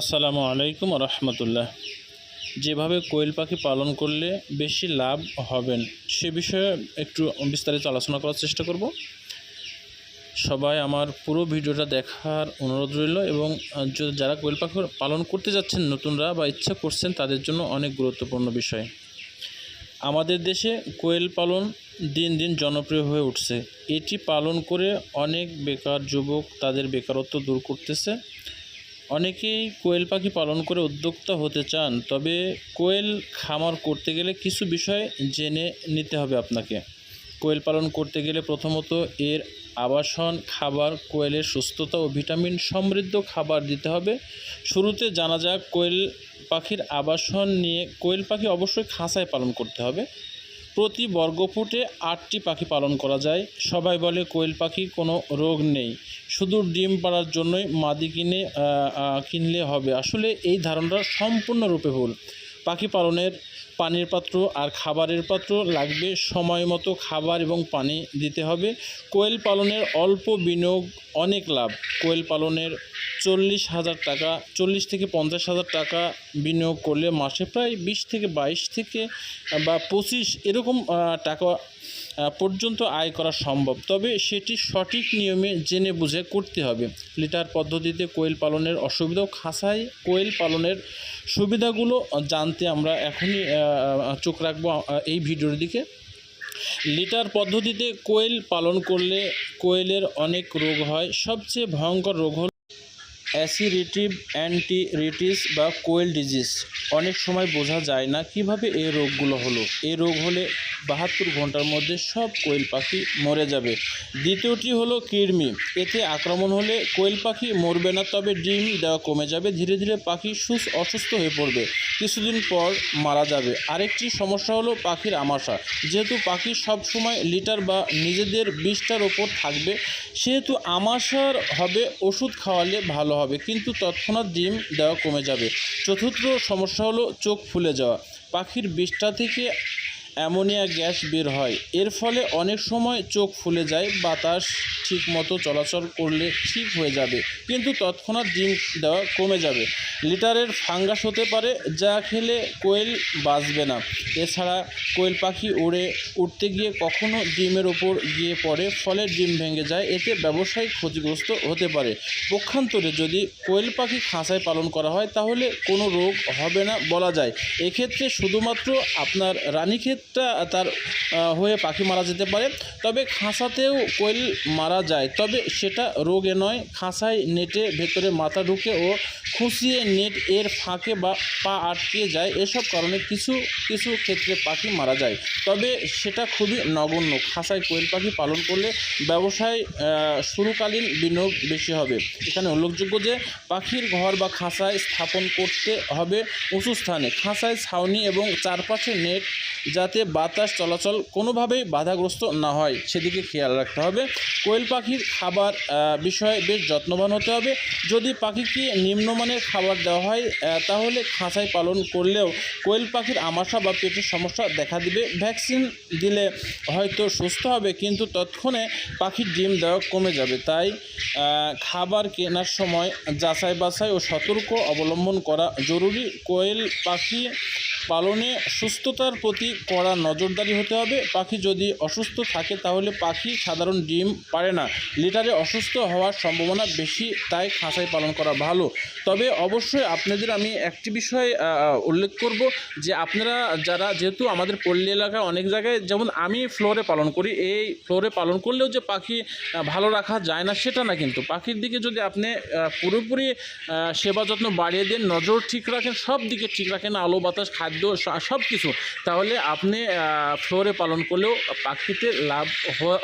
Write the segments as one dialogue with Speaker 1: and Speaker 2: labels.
Speaker 1: আসসালামু আলাইকুম রহমতুল্লাহ। যেভাবে কোয়েল পাখি পালন করলে বেশি লাভ হবেন, সে বিষয়ে একটু বিস্তারিত আলোচনা করার চেষ্টা করব। সবাই আমার পুরো ভিডিওটা দেখার অনুরোধ রইল এবং যারা কোয়েল পাখি পালন করতে যাচ্ছেন, নতুনরা বা ইচ্ছা করছেন, তাদের জন্য অনেক গুরুত্বপূর্ণ বিষয়। আমাদের দেশে কোয়েল পালন দিন দিন জনপ্রিয় হয়ে উঠছে। এটি পালন করে অনেক বেকার যুবক তাদের বেকারত্ব দূর করতেছে। অনেকেই কোয়েল পাখি পালন করে উদ্যোক্তা হতে চান, তবে কোয়েল খামার করতে গেলে কিছু বিষয় জেনে নিতে হবে আপনাকে। কোয়েল পালন করতে গেলে প্রথমত এর আবাসন, খাবার, কোয়েলের সুস্থতা ও ভিটামিন সমৃদ্ধ খাবার দিতে হবে। শুরুতে জানা যাক কোয়েল পাখির আবাসন নিয়ে কোয়েল পাখি অবশ্যই খাঁচায় পালন করতে হবে। প্রতি বর্গফুটে আটটি পাখি পালন করা যায়। সবাই বলে কোয়েল পাখি কোনো রোগ নেই। শুধু ডিম পাড়ার জন্যই মাদি কিনে কিনলে হবে। আসলে এই ধারণাটা সম্পূর্ণরূপে ভুল। পাখি পালনের পানির পাত্র আর খাবারের পাত্র লাগবে সময় মতো খাবার এবং পানি দিতে হবে। কোয়েল পালনের অল্প বিনিয়োগ অনেক লাভ। কোয়েল পালনের চল্লিশ হাজার টাকা, চল্লিশ থেকে পঞ্চাশ হাজার টাকা বিনিয়োগ করলে মাসে প্রায় বিশ থেকে বাইশ থেকে বা পঁচিশ এরকম টাকা পর্যন্ত আয় করা সম্ভব। তবে সেটি সঠিক নিয়মে জেনে বুঝে করতে হবে। লিটার পদ্ধতিতে কোয়েল পালনের অসুবিধাও ও খাঁচায় কোয়েল পালনের সুবিধাগুলো জানতে আমরা এখনই চোখ রাখব এই ভিডিওর দিকে। লিটার পদ্ধতিতে কোয়েল পালন করলে কোয়েলের অনেক রোগ হয়। সবচেয়ে ভয়ঙ্কর রোগ হল অ্যাসিরিটিভ অ্যান্টিরিটিস বা কোয়েল ডিজিজ। অনেক সময় বোঝা যায় না কীভাবে এই রোগগুলো হলো। এই রোগ হলে বাহাত্তর ঘণ্টার মধ্যে সব কোয়েল পাখি মরে যাবে। দ্বিতীয়টি হলো কৃমি। এতে আক্রমণ হলে কোয়েল পাখি মরবে না, তবে ডিম দেওয়া কমে যাবে, ধীরে ধীরে পাখি সুস অসুস্থ হয়ে পড়বে। কিছুদিন পর মারা যাবে। আরেকটি সমস্যা হলো পাখির আমাশা যেহেতু পাখি সব সময় লিটার বা নিজেদের বিষটার ওপর থাকবে, সেহেতু আমাশার হবে ওষুধ খাওয়ালে ভালো হবে। কিন্তু তৎক্ষণাৎ ডিম দেওয়া কমে যাবে। চতুর্থ সমস্যা হলো, চোখ ফুলে যাওয়া। পাখির বিষ্ঠা থেকে অ্যামোনিয়া গ্যাস বের হয়। এর ফলে অনেক সময় চোখ ফুলে যায়, বাতাস ঠিক মতো চলাচল করলে ঠিক হয়ে যাবে, কিন্তু তৎক্ষণাৎ ডিম দেওয়া কমে যাবে। লিটারের ফাঙ্গাস হতে পারে, যা খেলে কোয়েল বাঁচবে না। এছাড়া কোয়েল পাখি উড়ে উঠতে গিয়ে কখনো ডিমের ওপর গিয়ে পড়ে, ফলে ডিম ভেঙে যায়। এতে ব্যবসায়িক ক্ষতিগ্রস্ত হতে পারে। পক্ষান্তরে যদি কোয়েল পাখি খাঁচায় পালন করা হয়, তাহলে কোনো রোগ হবে না বলা যায়। এক্ষেত্রে শুধুমাত্র আপনার রানীক্ষেতটা তার হয়ে পাখি মারা যেতে পারে। তবে খাঁচাতেও কোয়েল মারা যায়। তবে সেটা রোগে নয়, খাঁচায় নেটে ভেতরে মাথা ঢুকে ও খুঁচিয়ে নেট এর ফাঁকে বা পা আটকে যায়, এসব কারণে কিছু কিছু ক্ষেত্রে পাখি মারা যায়। তবে সেটা খুবই নগণ্য। খাঁচায় কোয়েল পাখি পালন করলে ব্যবসায় শুরুকালীন বিনিয়োগ বেশি হবে। এখানে উল্লেখযোগ্য যে, পাখির ঘর বা খাঁচায় স্থাপন করতে হবে উঁচু স্থানে। খাঁচায় ছাউনি এবং চারপাশে নেট যাতে বাতাস চলাচল কোনোভাবেই বাধাগ্রস্ত না হয়, সেদিকে খেয়াল রাখতে হবে। কোয়েল পাখির খাবার বিষয়ে বেশ যত্নবান হতে হবে। যদি পাখিকে নিম্নমানের খাবার দেওয়া হয় তাহলে খাঁচায় পালন করলেও কোয়েল পাখির আমাশা বা পেটের সমস্যা দেখা দিবে। ভ্যাকসিন দিলে হয়তো সুস্থ হবে, কিন্তু তৎক্ষণে পাখির ডিম দেওয়া কমে যাবে। তাই খাবার কেনার সময় যাচাই বাছাই ও সতর্ক অবলম্বন করা জরুরি। কোয়েল পাখি পালনে সুস্থতার প্রতি কড়া নজরদারি হতে হবে। পাখি যদি অসুস্থ থাকে তাহলে পাখি সাধারণ ডিম পারে না। লিটারে অসুস্থ হওয়ার সম্ভাবনা বেশি, তাই খাঁচায় পালন করা ভালো। তবে অবশ্যই আপনাদের আমি একটি বিষয় উল্লেখ করব যে আপনারা যারা, যেহেতু আমাদের পল্লী এলাকায় অনেক জায়গায়, যেমন আমি ফ্লোরে পালন করি, এই ফ্লোরে পালন করলেও যে পাখি ভালো রাখা যায় না, সেটা না কিন্তু। পাখির দিকে যদি আপনি পুরোপুরি সেবা যত্ন বাড়িয়ে দেন, নজর ঠিক রাখেন, সব দিকে ঠিক রাখেন, আলো বাতাস, খাদ্য সব কিছু তাহলে আপনি ফ্লোরে পালন করলেও পাখিতে লাভ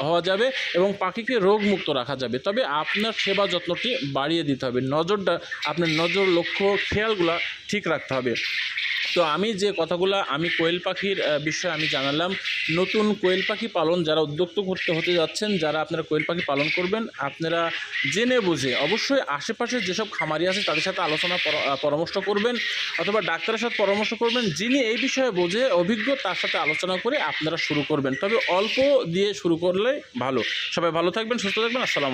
Speaker 1: হওয়া যাবে এবং পাখিকে রোগমুক্ত রাখা যাবে। তবে আপনার সেবা যত্নটি বাড়িয়ে দিতে হবে। নজরটা, আপনার নজর, লক্ষ্য, খেয়ালগুলা ঠিক রাখতে হবে। তো আমি যে কথাগুলো, আমি কোয়েল পাখির বিষয়ে আমি জানালাম, নতুন কোয়েল পাখি পালন যারা উদ্যোক্ত করতে হতে যাচ্ছেন, যারা আপনারা কোয়েল পাখি পালন করবেন, আপনারা জেনে বুঝে অবশ্যই আশেপাশে যেসব খামারি আছে, তাদের সাথে আলোচনা পরামর্শ করবেন, অথবা ডাক্তারের সাথে পরামর্শ করবেন, যিনি এই বিষয়ে বোঝে, অভিজ্ঞ, তার সাথে আলোচনা করে আপনারা শুরু করবেন। তবে অল্প দিয়ে শুরু করলে ভালো। সবাই ভালো থাকবেন, সুস্থ থাকবেন, আসসালাম